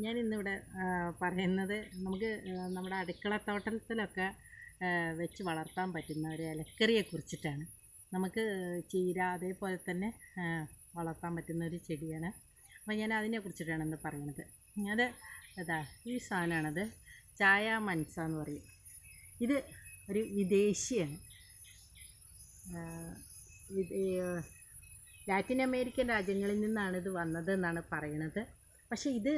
ഞാൻ ഇന്നിവിടെ പറയുന്നത് നമുക്ക് നമ്മുടെ അടുക്കളത്തോട്ടത്തിലൊക്കെ തോട്ടത്തിലൊക്കെ വെച്ച് വളർത്താൻ പറ്റുന്ന ഒരു ഇലക്കറിയെ കുറിച്ചിട്ടാണ്. നമുക്ക് ചീര അതേപോലെ തന്നെ വളർത്താൻ പറ്റുന്ന ഒരു ചെടിയാണ്. അപ്പോൾ ഞാൻ അതിനെ കുറിച്ചിട്ടാണ് ഇന്ന് പറയുന്നത് അത് ഇതാ ഈ സാധനമാണത്. ചായ മൻസ എന്ന് പറയും. ഇത് ഒരു വിദേശിയാണ്. ലാറ്റിൻ അമേരിക്കൻ രാജ്യങ്ങളിൽ നിന്നാണ് ഇത് വന്നത് എന്നാണ് പറയണത്. പക്ഷേ ഇത്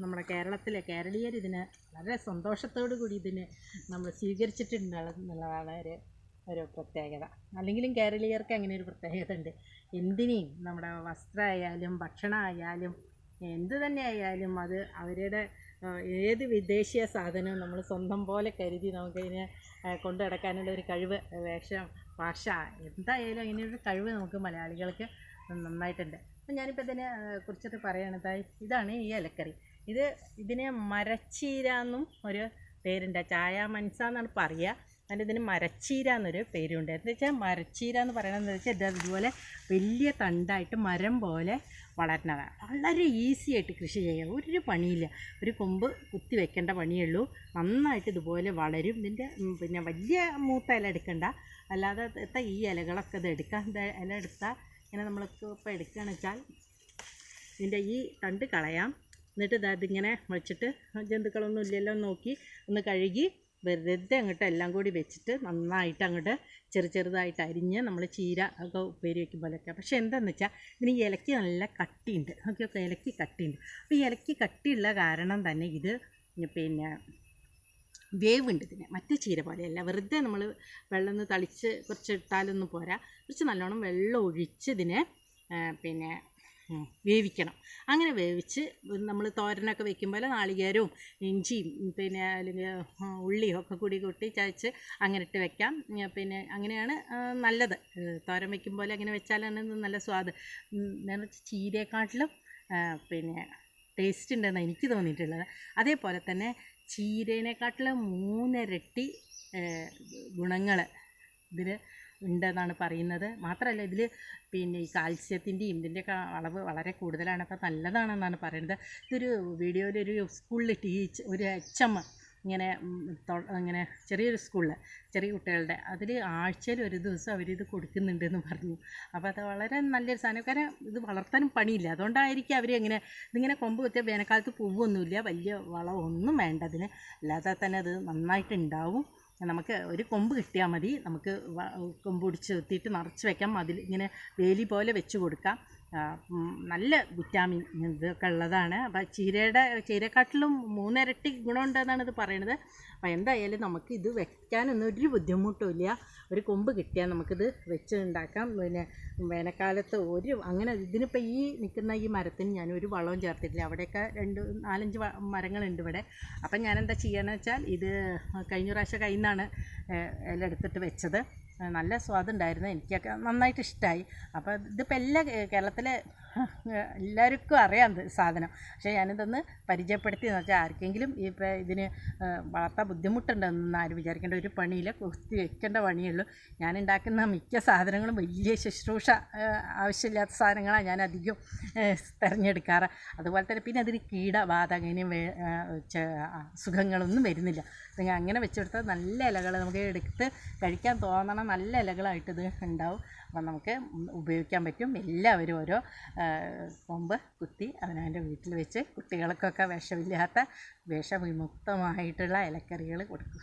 നമ്മുടെ കേരളത്തിലെ കേരളീയർ ഇതിനെ വളരെ സന്തോഷത്തോടു കൂടി ഇതിനെ നമ്മൾ സ്വീകരിച്ചിട്ടുണ്ടെന്നുള്ളതാണ് വളരെ ഒരു പ്രത്യേകത. അല്ലെങ്കിലും കേരളീയർക്ക് അങ്ങനെ ഒരു പ്രത്യേകത ഉണ്ട്. എന്തിനേയും നമ്മുടെ വസ്ത്രമായാലും ഭക്ഷണമായാലും എന്ത് തന്നെ ആയാലും അത് അവരുടെ ഏത് വിദേശീയ സാധനവും നമ്മൾ സ്വന്തം പോലെ കരുതി നമുക്കതിനെ കൊണ്ടു നടക്കാനുള്ള ഒരു കഴിവ് വേഷം ഭാഷ എന്തായാലും അങ്ങനെ ഒരു കഴിവ് നമുക്ക് മലയാളികൾക്ക് നന്നായിട്ടുണ്ട്. അപ്പം ഞാനിപ്പോൾ ഇതിനെ കുറിച്ചിട്ട് പറയുകയാണത് ഇതാണ് ഈ ഇലക്കറി. ഇത് ഇതിനെ മരച്ചീര എന്നും ഒരു പേരുണ്ട്. ചായ മൻസ എന്നാണ് പറയുക അതിന്റെ ഇതിന് മരച്ചീര എന്നൊരു പേരുണ്ട്. എന്താ വെച്ചാൽ മരച്ചീര എന്ന് പറയുന്നത് വെച്ചാൽ ഇത് ഇതുപോലെ വലിയ തണ്ടായിട്ട് മരം പോലെ വളരുന്നതാണ് വളരെ ഈസി ആയിട്ട് കൃഷി ചെയ്യാം. ഒരു പണിയില്ല. ഒരു കൊമ്പ് കുത്തി വെക്കേണ്ട പണിയുള്ളൂ. നന്നായിട്ട് ഇതുപോലെ വളരും. ഇതിന്റെ പിന്നെ വലിയ മൂത്ത ഇല എടുക്കണ്ട. അല്ലാതെ ഈ ഇലകളൊക്കെ ഇത് എടുക്കാം. ഇല എടുത്താൽ ഇങ്ങനെ നമ്മൾക്ക് ഇപ്പോൾ എടുക്കുകയാണ് വെച്ചാൽ ഇതിന്റെ ഈ തണ്ട് കളയാം. എന്നിട്ട് ഇതാ ഇതിങ്ങനെ വെച്ചിട്ട് ജന്തുക്കളൊന്നും ഇല്ലല്ലോ നോക്കി ഒന്ന് കഴുകി വെറുതെ അങ്ങോട്ട് എല്ലാം കൂടി വെച്ചിട്ട് നന്നായിട്ട് അങ്ങോട്ട് ചെറു ചെറുതായിട്ട് അരിഞ്ഞ് നമ്മൾ ചീര ഒക്കെ ഉപ്പേരി വയ്ക്കും പോലെയൊക്കെ. പക്ഷേ എന്താണെന്ന് വെച്ചാൽ ഇതിന് ഇലക്കി നല്ല കട്ടിയുണ്ട്. ഓക്കെ ഇലക്കി കട്ടിയുണ്ട്. അപ്പോൾ ഈ ഇലയ്ക്ക് കട്ടിയുള്ള കാരണം തന്നെ ഇത് പിന്നെ വേവുണ്ട് ഇതിന് മറ്റേ ചീര പോലെയല്ല. വെറുതെ നമ്മൾ വെള്ളം ഒന്ന് തളിച്ച് കുറച്ച് ഇട്ടാലൊന്നും പോരാ. കുറച്ച് നല്ലോണം വെള്ളം ഒഴിച്ച് ഇതിനെ പിന്നെ വേവിക്കണം. അങ്ങനെ വേവിച്ച് നമ്മൾ തോരനൊക്കെ വെക്കുമ്പോൾ നാളികേരവും ഇഞ്ചിയും പിന്നെ അല്ലെങ്കിൽ ഉള്ളിയും ഒക്കെ കൂടി കൂട്ടി ചതച്ച് അങ്ങനെ ഇട്ട് വെക്കാം. പിന്നെ അങ്ങനെയാണ് നല്ലത്. തോരൻ വെക്കുമ്പോൾ അങ്ങനെ വെച്ചാലാണ് നല്ല സ്വാദ്. എന്താണെന്ന് ചീരയെക്കാട്ടിലും പിന്നെ ടേസ്റ്റ് ഉണ്ടെന്ന് എനിക്ക് തോന്നിയിട്ടുള്ളത്. അതേപോലെ തന്നെ ചീരേനെക്കാട്ടിലും മൂന്നിരട്ടി ഗുണങ്ങൾ ഇതിൽ ഉണ്ടെന്നാണ് പറയുന്നത്. മാത്രമല്ല ഇതിൽ പിന്നെ ഈ കാൽസ്യത്തിന്റെയും ഇതിന്റെയൊക്കെ അളവ് വളരെ കൂടുതലാണ്. അപ്പോൾ നല്ലതാണെന്നാണ് പറയുന്നത്. ഇതൊരു വീഡിയോയിലൊരു സ്കൂളിൽ ടീച്ച് ഒരു എച്ച് എം ഇങ്ങനെ ഇങ്ങനെ ചെറിയൊരു സ്കൂളിൽ ചെറിയ കുട്ടികളുടെ അതിൽ ആഴ്ചയിൽ ഒരു ദിവസം അവരിത് കൊടുക്കുന്നുണ്ടെന്ന് പറഞ്ഞു. അപ്പോൾ അത് വളരെ നല്ലൊരു സാധനം. കാരണം ഇത് വളർത്താനും പണിയില്ല. അതുകൊണ്ടായിരിക്കും അവർ ഇങ്ങനെ ഇതിങ്ങനെ കൊമ്പ് കുത്തിയ വേനൽക്കാലത്ത് പൂവൊന്നുമില്ല. വലിയ വളമൊന്നും വേണ്ട അതിന്. അല്ലാതെ തന്നെ അത് നന്നായിട്ട് ഉണ്ടാവും. നമുക്ക് ഒരു കൊമ്പ് കിട്ടിയാൽ മതി. നമുക്ക് കൊമ്പ് പിടിച്ച് എത്തിയിട്ട് നിറച്ച് വെക്കാം. അതിൽ ഇങ്ങനെ വേലി പോലെ വെച്ച് കൊടുക്കാം. നല്ല വിറ്റാമിൻ ഇതൊക്കെ ഉള്ളതാണ്. അപ്പോൾ ചീരയുടെ ചീരക്കാട്ടിലും മൂന്നിരട്ടി ഗുണമുണ്ടെന്നാണ് ഇത് പറയണത്. അപ്പോൾ എന്തായാലും നമുക്ക് ഇത് വെക്കാനൊന്നും ഒരു ബുദ്ധിമുട്ടും ഇല്ല. ഒരു കൊമ്പ് കിട്ടിയാൽ നമുക്കിത് വെച്ച് ഉണ്ടാക്കാം. പിന്നെ വേനൽക്കാലത്ത് ഒരു അങ്ങനെ ഇതിനിപ്പോൾ ഈ നിൽക്കുന്ന ഈ മരത്തിന് ഞാൻ ഒരു വളവും ചേർത്തിട്ടില്ല. അവിടെയൊക്കെ രണ്ട് നാലഞ്ച് മരങ്ങളുണ്ട് ഇവിടെ. അപ്പം ഞാനെന്താ ചെയ്യുകയെന്ന് വെച്ചാൽ ഇത് കഴിഞ്ഞ പ്രാവശ്യം കയ്യിൽ നിന്നാണ് ഇല എടുത്തിട്ട് വെച്ചത്. നല്ല സ്വാദുണ്ടായിരുന്നു എനിക്കൊക്കെ നന്നായിട്ട് ഇഷ്ടമായി അപ്പോൾ ഇതിപ്പോൾ എല്ലാ കേരളത്തിലെ എല്ലാവർക്കും അറിയാം സാധനം. പക്ഷേ ഞാനിതൊന്ന് പരിചയപ്പെടുത്തി എന്ന് വെച്ചാൽ ആർക്കെങ്കിലും ഇപ്പോൾ ഇതിന് വളർത്താൻ ബുദ്ധിമുട്ടുണ്ടെന്ന് ആരും വിചാരിക്കേണ്ട ഒരു പണിയില്ല. കുത്തി വെക്കേണ്ട പണിയുള്ളൂ. ഞാൻ ഉണ്ടാക്കുന്ന മിക്ക സാധനങ്ങളും വലിയ ശുശ്രൂഷ ആവശ്യമില്ലാത്ത സാധനങ്ങളാണ് ഞാൻ അധികം തിരഞ്ഞെടുക്കാറ്. അതുപോലെ തന്നെ പിന്നെ അതിന് കീടബാധ അങ്ങനെ വേ സുഖങ്ങളൊന്നും വരുന്നില്ല. നിങ്ങൾ അങ്ങനെ വെച്ചെടുത്താൽ നല്ല ഇലകൾ നമുക്ക് എടുത്ത് കഴിക്കാൻ തോന്നണം നല്ല ഇലകളായിട്ടിത് ഉണ്ടാവും. അപ്പം നമുക്ക് ഉപയോഗിക്കാൻ പറ്റും. എല്ലാവരും ഓരോ കൊമ്പ് കുത്തി അവനവന്റെ വീട്ടിൽ വെച്ച് കുട്ടികൾക്കൊക്കെ വിഷമില്ലാത്ത വിഷവിമുക്തമായിട്ടുള്ള ഇലക്കറികൾ കൊടുക്കും.